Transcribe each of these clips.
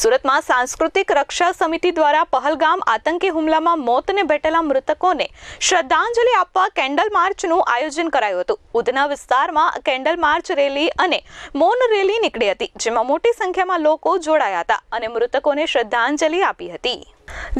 સુરતમાં સાંસ્કૃતિક રક્ષા સમિતિ દ્વારા પહલગામ આતંકી હુમલામાં મોતને ભેટેલા મૃતકોને શ્રદ્ધાંજલિ આપવા કેન્ડલ માર્ચનું આયોજન કરાયું હતું. ઉધના વિસ્તારમાં કેન્ડલ માર્ચ રેલી અને મૌન રેલી નીકળી હતી, જેમાં મોટી સંખ્યામાં લોકો જોડાયા હતા અને મૃતકોને શ્રદ્ધાંજલિ આપી હતી.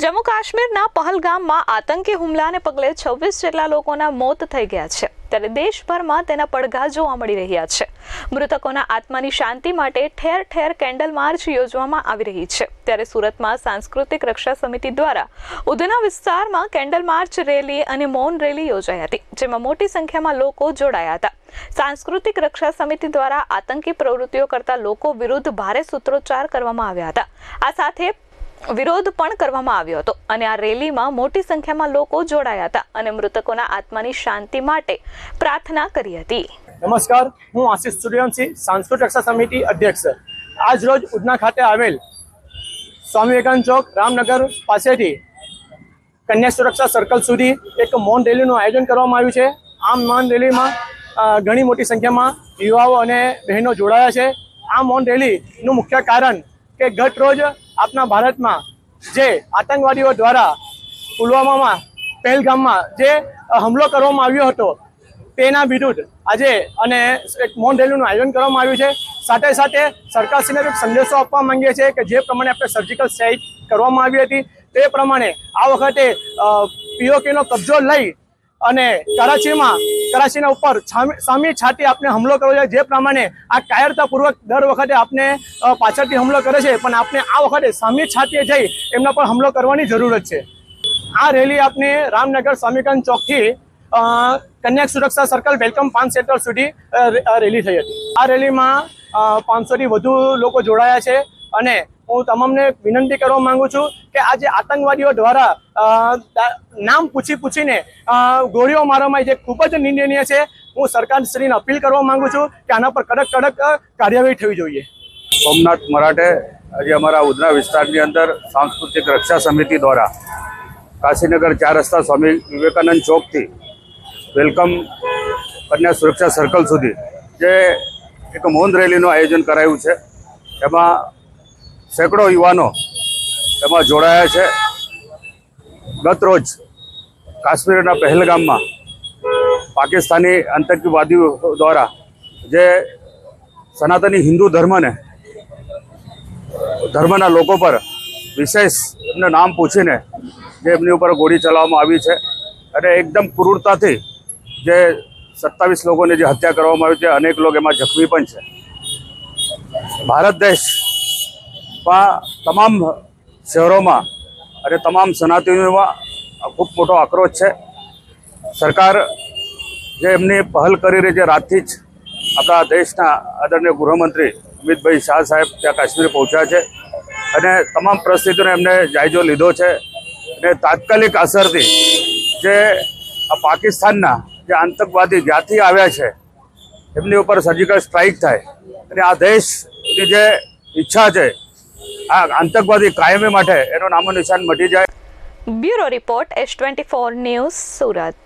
જમ્મુ કાશ્મીરના પહલગામમાં આતંકી હુમલાને પગલે છવ્વીસ જેટલા લોકોના મોત થઈ ગયા છે. ત્યારે દેશભરમાં તેના પડઘા જોવા મળી રહ્યા છે. મૃતકોના આત્માની શાંતિ માટે ઠેર ઠેર કેન્ડલ માર્ચ યોજવામાં આવી રહી છે. ત્યારે સુરતમાં સાંસ્કૃતિક રક્ષા સમિતિ દ્વારા ઉધના વિસ્તારમાં કેન્ડલ માર્ચ રેલી અને મૌન રેલી યોજાઈ હતી, જેમાં મોટી સંખ્યામાં લોકો જોડાયા હતા. સાંસ્કૃતિક રક્ષા સમિતિ દ્વારા આતંકી પ્રવૃત્તિઓ કરતા લોકો વિરુદ્ધ ભારે સૂત્રોચ્ચાર કરવામાં આવ્યા હતા. આ સાથે વિરોધ પણ કરવામાં આવ્યો હતો અને આ રેલીમાં મોટી સંખ્યામાં લોકો જોડાયા હતા અને મૃતકોના આત્માની શાંતિ માટે પ્રાર્થના કરી હતી. નમસ્કાર, હું આશિષ સૂર્યવંશી, સાંસ્કૃતિક રક્ષા સમિતિ અધ્યક્ષ. આજ રોજ ઉધના ખાતે આવેલ સ્વામી વિવેકાનંદ ચોક, રામનગર પાસેથી કન્યા સુરક્ષા સર્કલ સુધી એક મૌન રેલીનું આયોજન કરવામાં આવ્યું છે. આ મૌન રેલીમાં ઘણી મોટી સંખ્યામાં યુવાઓ અને બહેનો જોડાયા છે. આ મૌન રેલીનું મુખ્ય કારણ કે ગત રોજ આપણા ભારતમાં જે આતંકવાદીઓ દ્વારા પુલવામામાં, પહેલગામમાં જે હુમલો કરવામાં આવ્યો હતો, તેના વિરુદ્ધ આજે અને એક મૌન રેલીનું આયોજન કરવામાં આવ્યું છે. સાથે સાથે સરકારશ્રીને એક સંદેશો આપવા માંગીએ છીએ કે જે પ્રમાણે આપણે સર્જિકલ સ્ટ્રાઇક કરવામાં આવી હતી, તે પ્રમાણે આ વખતે પીઓકેનો કબજો લઈ અને કરાચીમાં કરાચીના ઉપર સામી છાતી આપણે હુમલો કરવો જોઈએ. જે પ્રમાણે આ કાયરતાપૂર્વક દર વખતે આપણે પાછળથી હુમલો કરે છે, પણ આપણે આ વખતે સામી છાતીએ જઈ એમના પર હુમલો કરવાની જરૂરત છે. આ રેલી આપને રામનગર સ્વામીકાંત ચોકથી કન્યા સુરક્ષા સર્કલ વેલકમ પાંચ સેન્ટર સુધી રેલી થઈ હતી. આ રેલીમાં પાંચસોથી વધુ લોકો જોડાયા છે અને હું તમામને વિનંતી કરવા માંગુ છું કે આજે આતંકવાદીઓ દ્વારા નામ પૂછી પૂછીને ગોળીઓ મારવામાં જે ખૂબ જ નિંદનીય છે, હું સરકારશ્રીને અપીલ કરવા માંગુ છું કે આના પર કડક કડક કાર્યવાહી થવી જોઈએ. સોમનાથ મરાઠે આજે અમારા ઉધના વિસ્તારની અંદર સાંસ્કૃતિક રક્ષા સમિતિ દ્વારા કાશીનગર ચાર રસ્તા સ્વામી વિવેકાનંદ ચોકથી વેલકમ કન્યા સુરક્ષા સર્કલ સુધી જે એક મૌન રેલીનું આયોજન કરાયું છે. એમાં સેંકડો યુવાનો એમાં જોડાયા છે. ગત રોજ કાશ્મીરના પહેલગામમાં પાકિસ્તાની આતંકવાદીઓ દ્વારા જે સનાતની હિન્દુ ધર્મને, ધર્મના લોકો પર વિશેષ એમને નામ પૂછીને જે એમની ઉપર ગોળી ચલાવવામાં આવી છે અને એકદમ ક્રૂરતાથી જે સત્તાવીસ લોકોની જે હત્યા કરવામાં આવી છે, અનેક લોકો એમાં જખમી પણ છે. ભારત દેશમાં તમામ શહેરોમાં અને તમામ સનાતનીઓમાં ખૂબ મોટો આક્રોશ છે. સરકાર જે એમની પહેલ કરી રહી છે રાતથી જ આપણા દેશના આદરણીય ગૃહમંત્રી અમિતભાઈ શાહ સાહેબ ત્યાં કાશ્મીર પહોંચ્યા છે અને તમામ પરિસ્થિતિનો એમને જાયજો લીધો છે. અને તાત્કાલિક અસરથી જે આ પાકિસ્તાનના જે આતંકવાદી જ્યાંથી આવ્યા છે, એમની ઉપર સર્જિકલ સ્ટ્રાઇક થાય અને આ દેશની જે ઈચ્છા છે આ આતંકવાદી કાયમી માટે એનો નામો નિશાન મટી જાય. Bureau report S twenty four news Surat.